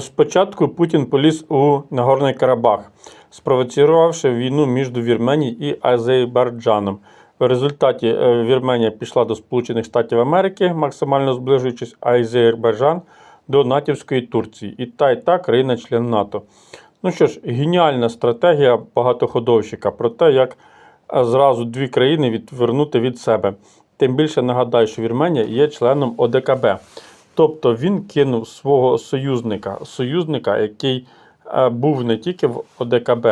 Спочатку Путін поліз у Нагорний Карабах, спровоцірувавши війну між Вірменією і Азербайджаном. В результаті е, Вірменія пішла до Сполучених Штатів Америки, максимально зближуючись, Азербайджан до натівської Турції. І та, і та країна-член НАТО. Ну що ж, геніальна стратегія багатоходовщика про те, як е, зразу дві країни відвернути від себе. Тим більше нагадаю, що Вірменія є членом ОДКБ. Тобто він кинув свого союзника, союзника, який е, був не тільки в ОДКБ,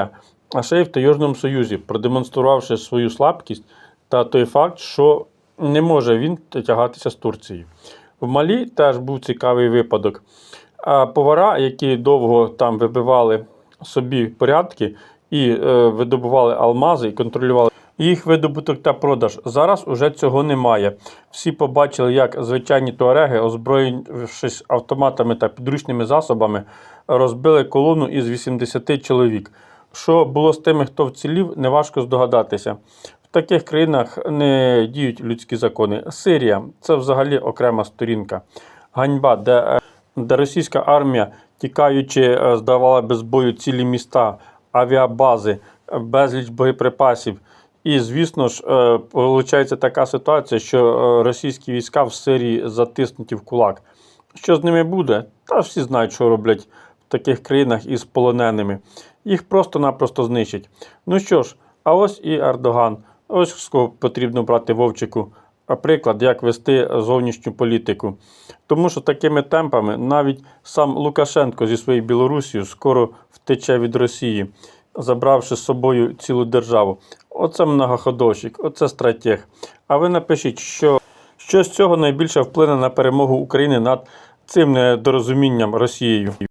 а ще й в Таєжному Союзі, продемонструвавши свою слабкість та той факт, що не може він тягатися з Турцією. В Малі теж був цікавий випадок. Повара, які довго там вибивали собі порядки і е, видобували алмази і контролювали їх видобуток та продаж. Зараз уже цього немає. Всі побачили, як звичайні туареги, озброївшись автоматами та підручними засобами, розбили колону із 80 чоловік. Що було з тими, хто вцілів, неважко здогадатися. В таких країнах не діють людські закони. Сирія це взагалі окрема сторінка. Ганьба, де, де російська армія, тікаючи, е, здавала без бою цілі міста, авіабази, безліч боєприпасів. І, звісно ж, е, виходить така ситуація, що е, російські війська в Сирії затиснуті в кулак. Що з ними буде? Та всі знають, що роблять в таких країнах із полоненими. Їх просто-напросто знищать. Ну що ж, а ось і Ердоган. Ось потрібно брати Вовчику. А приклад, як вести зовнішню політику. Тому що такими темпами навіть сам Лукашенко зі своєю Білорусією скоро втече від Росії, забравши з собою цілу державу. Оце многоходовщик, оце стратег. А ви напишіть, що, що з цього найбільше вплине на перемогу України над цим недорозумінням Росією.